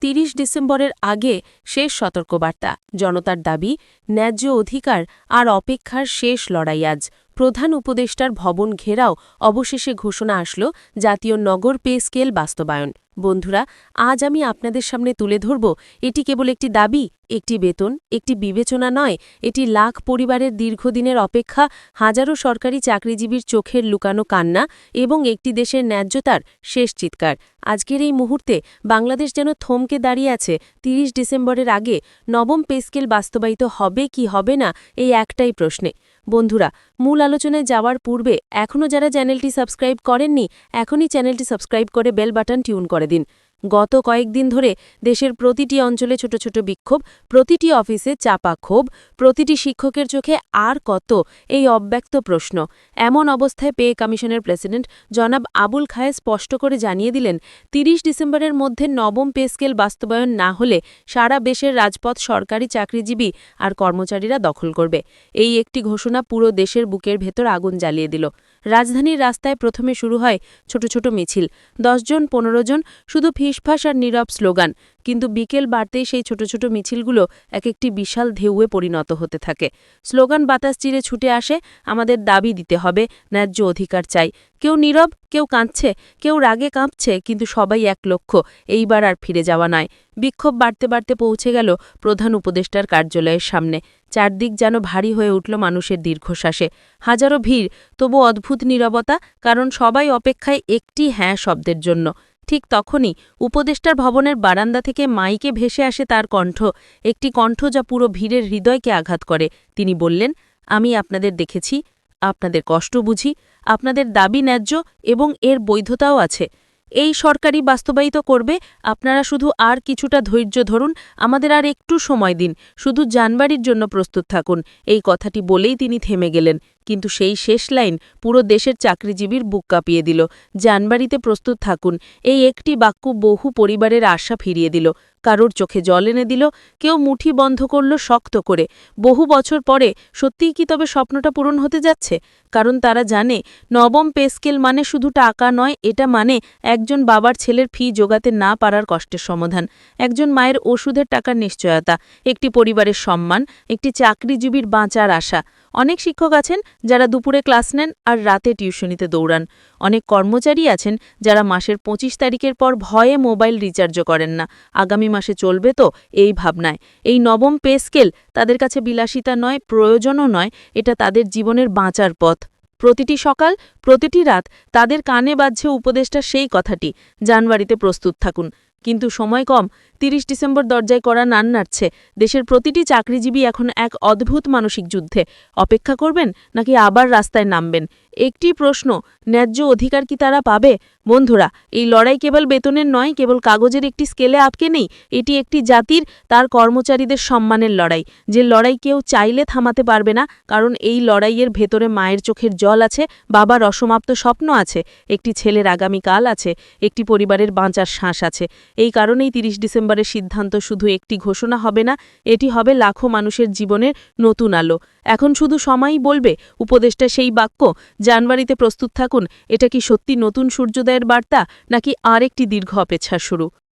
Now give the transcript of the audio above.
তিরিশ ডিসেম্বরের আগে শেষ সতর্কবার্তা। জনতার দাবি, ন্যায্য অধিকার আর অপেক্ষার শেষ লড়াই আজ। প্রধান উপদেষ্টার ভবন ঘেরাও অবশেষে ঘোষণা আসলো জাতীয় নগর পে স্কেল বাস্তবায়ন। বন্ধুরা, আজ আমি আপনাদের সামনে তুলে ধরব, এটি কেবল একটি দাবি? একটি বেতন, একটি বিবেচনা নয়, এটি লাখ পরিবারের দীর্ঘদিনের অপেক্ষা, হাজারো সরকারি চাকরিজীবীর চোখের লুকানো কান্না এবং একটি দেশের ন্যায্যতার শেষ চিৎকার। আজকের এই মুহূর্তে বাংলাদেশ যেন থমকে দাঁড়িয়ে আছে, তিরিশ ডিসেম্বরের আগে নবম পে স্কেল বাস্তবায়িত হবে কি হবে না, এই একটাই প্রশ্নে। বন্ধুরা, মূল আলোচনায় যাওয়ার পূর্বে এখনও যারা চ্যানেলটি সাবস্ক্রাইব করেননি, এখনই চ্যানেলটি সাবস্ক্রাইব করে বেল বাটন টিউন করে দিন। গত কয়েকদিন ধরে দেশের প্রতিটি অঞ্চলে ছোট ছোট বিক্ষোভ, প্রতিটি অফিসে চাপা ক্ষোভ, প্রতিটি শিক্ষকের চোখে আর কত এই অব্যক্ত প্রশ্ন। এমন অবস্থায় পে কমিশনের প্রেসিডেন্ট জনাব আবুল খায়ে স্পষ্ট করে জানিয়ে দিলেন, তিরিশ ডিসেম্বরের মধ্যে নবম পে স্কেল বাস্তবায়ন না হলে সারা দেশের রাজপথ সরকারি চাকরিজীবী আর কর্মচারীরা দখল করবে। এই একটি ঘোষণা পুরো দেশের বুকের ভেতর আগুন জ্বালিয়ে দিল। রাজধানীর রাস্তায় প্রথমে শুরু হয় ছোট ছোট মিছিল। দশজন পনেরো জন শুধু ফিসফাস আর নীরব স্লোগান, কিন্তু বিকেল বাড়তেই সেই ছোট ছোট মিছিলগুলো এক একটি বিশাল ঢেউয়ে পরিণত হতে থাকে। স্লোগান বাতাস চিরে ছুটে আসে, আমাদের দাবি দিতে হবে, ন্যায্য অধিকার চাই। কেউ নীরব, কেউ কাঁদছে, কেউ রাগে কাঁপছে, কিন্তু সবাই এক লক্ষ্য, এইবার আর ফিরে যাওয়া নয়। বিক্ষোভ বাড়তে বাড়তে পৌঁছে গেল প্রধান উপদেষ্টার কার্যালয়ের সামনে। চারদিক যেন ভারী হয়ে উঠল মানুষের দীর্ঘশ্বাসে। হাজারো ভিড়, তবু অদ্ভুত নীরবতা, কারণ সবাই অপেক্ষায় একটি হ্যাঁ শব্দের জন্য। ঠিক তখনই উপদেষ্টার ভবনের বারান্দা থেকে মাইকে ভেসে আসে তার কণ্ঠ, একটি কণ্ঠ যা পুরো ভিড়ের হৃদয়কে আঘাত করে। তিনি বললেন, আমি আপনাদের দেখেছি, আপনাদের কষ্ট বুঝি, আপনাদের দাবি ন্যায্য এবং এর বৈধতাও আছে। এই সরকারি বাস্তবায়িত করবে, আপনারা শুধু আর কিছুটা ধৈর্য ধরুন, আমাদের আর একটু সময় দিন, শুধু জানবাড়ির জন্য প্রস্তুত থাকুন। এই কথাটি বলেই তিনি থেমে গেলেন। কিন্তু সেই শেষ লাইন পুরো দেশের চাকরিজীবীর বুক কাঁপিয়ে দিল। জানবাড়িতে প্রস্তুত থাকুন। এই একটি বাক্য বহু পরিবারের আশা ফিরিয়ে দিল। কারোর চোখে জল এনে দিল, কেউ মুঠি বন্ধ করল শক্ত করে। বহু বছর পরে সত্যিই কি তবে স্বপ্নটা পূরণ হতে যাচ্ছে? কারণ তারা জানে, নবম পে স্কেল মানে শুধু টাকা নয়, এটা মানে একজন বাবার ছেলের ফি জোগাতে না পারার কষ্টের সমাধান। একজন মায়ের ওষুধের টাকার নিশ্চয়তা, একটি পরিবারের সম্মান, একটি চাকরিজীবীর বাঁচার আশা। অনেক শিক্ষক আছেন যারা দুপুরে ক্লাস নেন আর রাতে টিউশনিতে দৌড়ান। অনেক কর্মচারী আছেন যারা মাসের পঁচিশ তারিখের পর ভয়ে মোবাইল রিচার্জও করেন না। আগামী মাসে চলবে তো এই ভাবনায়। এই নবম পে স্কেল তাদের কাছে বিলাসিতা নয়, প্রয়োজনও নয়, এটা তাদের জীবনের বাঁচার পথ। প্রতিটি সকাল, প্রতিটি রাত তাদের কানে বাজছে উপদেষ্টা সেই কথাটি। জানুয়ারিতে প্রস্তুত থাকুন। কিন্তু সময় কম। তিরিশ ডিসেম্বর দরজায় করা নান নাড়ছে। দেশের প্রতিটি চাকরিজীবী এখন এক অদ্ভুত মানসিক যুদ্ধে। অপেক্ষা করবেন নাকি আবার রাস্তায় নামবেন? একটি প্রশ্ন, ন্যায্য অধিকার কি তারা পাবে? বন্ধুরা, এই লড়াই কেবল বেতনের নয়, কেবল কাগজের একটি স্কেলে আটকে নেই, এটি একটি জাতির, তার কর্মচারীদের সম্মানের লড়াই। যে লড়াই কেউ চাইলে থামাতে পারবে না, কারণ এই লড়াইয়ের ভেতরে মায়ের চোখের জল আছে, বাবার অসমাপ্ত স্বপ্ন আছে, একটি ছেলের আগামী কাল আছে, একটি পরিবারের বাঁচার শ্বাস আছে। এই কারণেই তিরিশ ডিসেম্বরের সিদ্ধান্ত শুধু একটি ঘোষণা হবে না, এটি হবে লাখো মানুষের জীবনের নতুন আলো। এখন শুধু সময়ই বলবে উপদেশটা সেই বাক্য, জানুয়ারিতে প্রস্তুত থাকুন, এটা কি সত্যি নতুন সূর্যোদয়ের বার্তা, নাকি আর একটি দীর্ঘ অপেক্ষা শুরু?